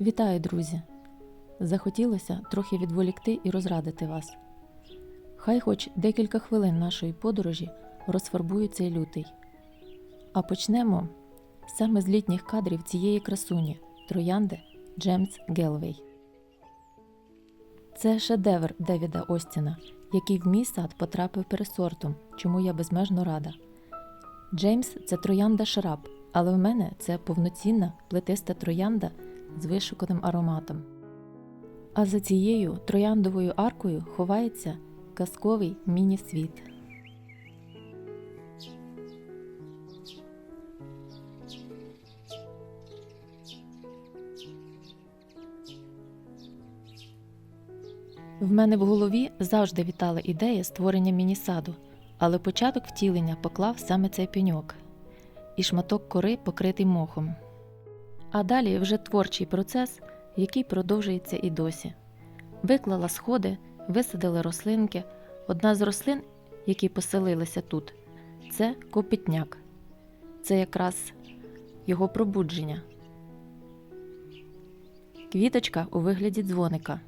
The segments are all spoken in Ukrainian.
Вітаю, друзі! Захотілося трохи відволікти і розрадити вас. Хай хоч декілька хвилин нашої подорожі розфарбує цей лютий. А почнемо саме з літніх кадрів цієї красуні троянди Джемс Гелвей. Це шедевр Девіда Остіна, який в мій сад потрапив пересортом, чому я безмежно рада. Джеймс це троянда шраб, але в мене це повноцінна плетиста троянда з вишуканим ароматом. А за цією трояндовою аркою ховається казковий міні-світ. В мене в голові завжди вітала ідея створення міні-саду, але початок втілення поклав саме цей пеньок і шматок кори покритий мохом. А далі вже творчий процес, який продовжується і досі. Виклала сходи, висадила рослинки. Одна з рослин, які поселилися тут, це копитняк. Це якраз його пробудження. Квіточка у вигляді дзвоника.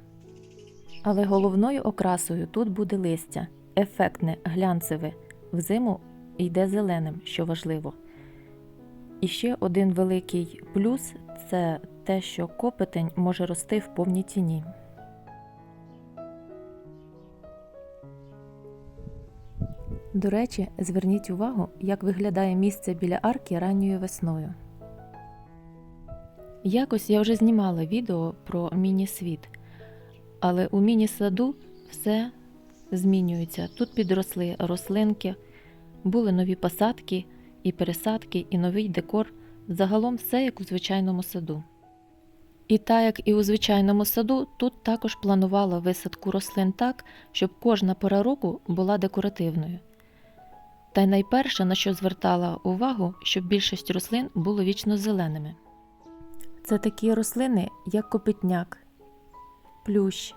Але головною окрасою тут буде листя, ефектне, глянцеве, взиму йде зеленим, що важливо. І ще один великий плюс це те, що копотень може рости в повній тіні. До речі, зверніть увагу, як виглядає місце біля арки ранньою весною. Якось я вже знімала відео про міні-світ, але у міні-саду все змінюється. Тут підросли рослинки, були нові посадки і пересадки, і новий декор. Загалом все як у звичайному саду. І так як і у звичайному саду, тут також планувала висадку рослин так, щоб кожна пора року була декоративною. Та й найперше, на що звертала увагу, щоб більшість рослин було вічно зеленими. Це такі рослини, як копитняк, плющ,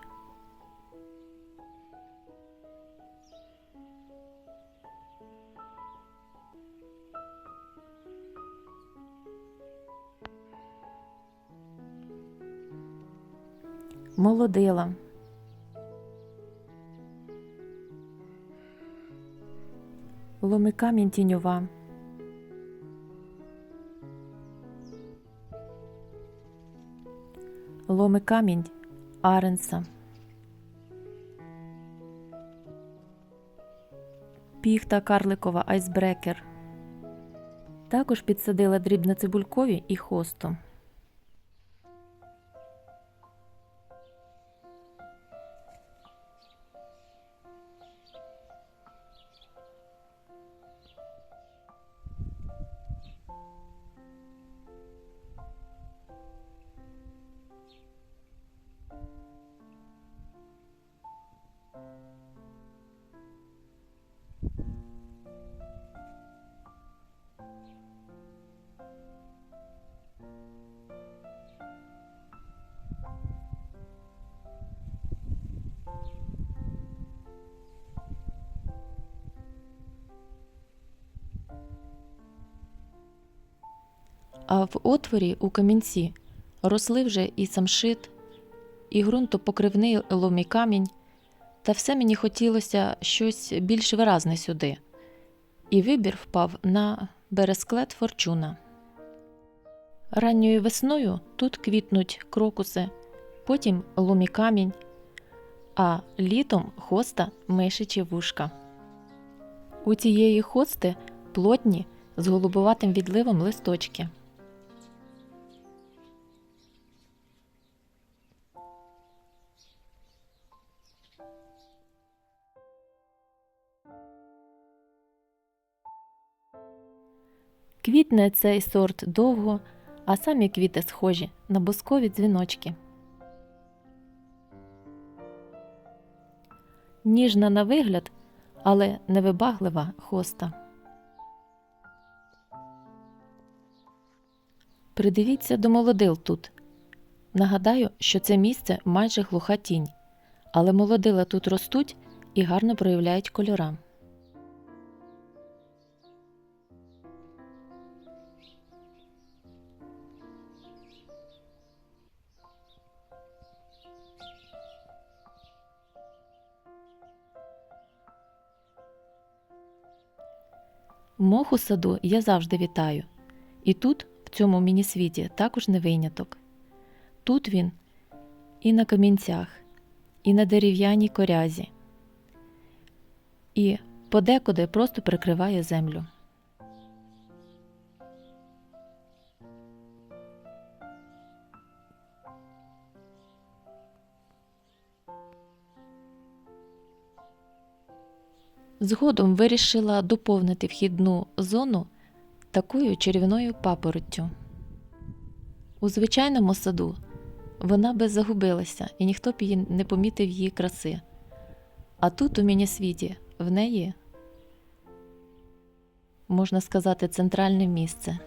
молодила, ломикамінь тіньова, ломикамінь аренса, піхта карликова айсбрекер. Також підсадила дрібноцибулькові і хосту. А в отворі у камінці росли вже і самшит, і ґрунтопокривний ломий камінь, та все мені хотілося щось більш виразне сюди. І вибір впав на бересклет форчуна. Ранньою весною тут квітнуть крокуси, потім ломі камінь, а літом хоста мишичі вушка. У цієї хости плотні з голубуватим відливом листочки. Квітне цей сорт довго, а самі квіти схожі на бускові дзвіночки. Ніжна на вигляд, але невибаглива хоста. Придивіться до молодил тут. Нагадаю, що це місце майже глуха тінь, але молодила тут ростуть і гарно проявляють кольора. Мох у саду я завжди вітаю. І тут, в цьому міні-світі, також не виняток. Тут він і на камінцях, і на дерев'яній корязі, і подекуди просто прикриває землю. Згодом вирішила доповнити вхідну зону такою червіною папороттю. У звичайному саду вона би загубилася, і ніхто б її не помітив її краси. А тут, у міні-світі, в неї, можна сказати, центральне місце.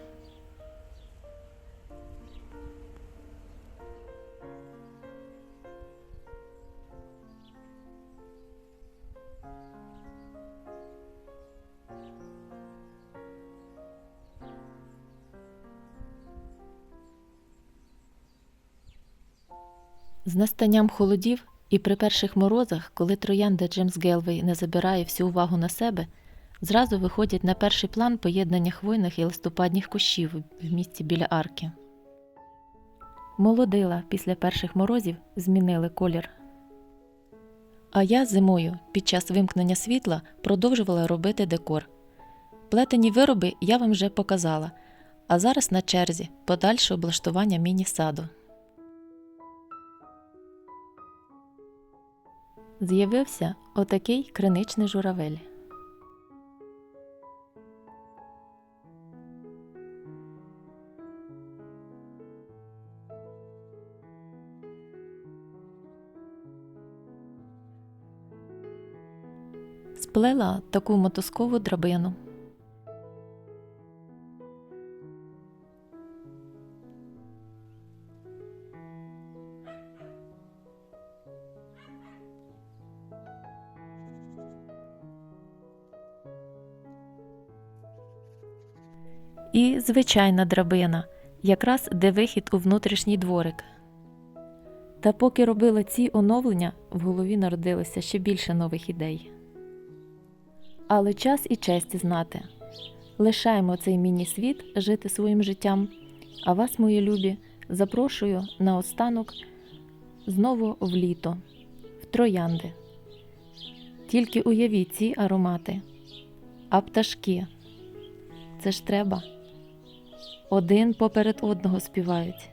З настанням холодів і при перших морозах, коли троянда Джеймс Гелвей не забирає всю увагу на себе, зразу виходять на перший план поєднання хвойних і листопадніх кущів в місці біля арки. Молодила після перших морозів змінили колір. А я зимою під час вимкнення світла продовжувала робити декор. Плетені вироби я вам вже показала, а зараз на черзі подальше облаштування міні-саду. З'явився отакий криничний журавель. Сплела таку мотузкову драбину. І звичайна драбина, якраз де вихід у внутрішній дворик. Та поки робила ці оновлення, в голові народилося ще більше нових ідей. Але час і честь знати. Лишаємо цей міні-світ жити своїм життям, а вас, мої любі, запрошую на останок знову в літо, в троянди. Тільки уявіть ці аромати, а пташки. Це ж треба. Один поперед одного співають.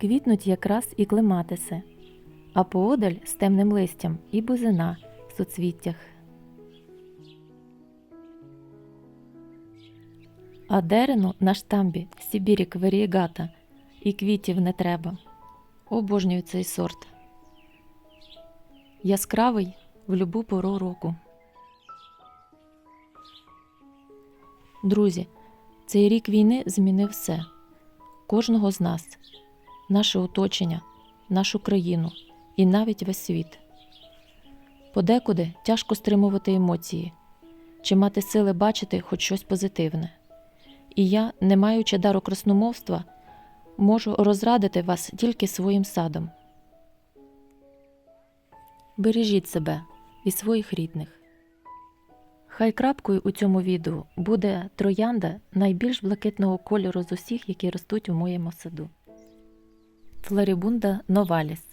Квітнуть якраз і клематиси, а поодаль з темним листям і бузина в суцвіттях. А дерену на штамбі Сібірік варієгата і квітів не треба. Обожнюю цей сорт. Яскравий в любу пору року. Друзі, цей рік війни змінив все. Кожного з нас, наше оточення, нашу країну і навіть весь світ. Подекуди тяжко стримувати емоції чи мати сили бачити хоч щось позитивне. І я, не маючи дару красномовства, можу розрадити вас тільки своїм садом. Бережіть себе і своїх рідних. Хай крапкою у цьому відео буде троянда найбільш блакитного кольору з усіх, які ростуть у моєму саду. Флорибунда новаліс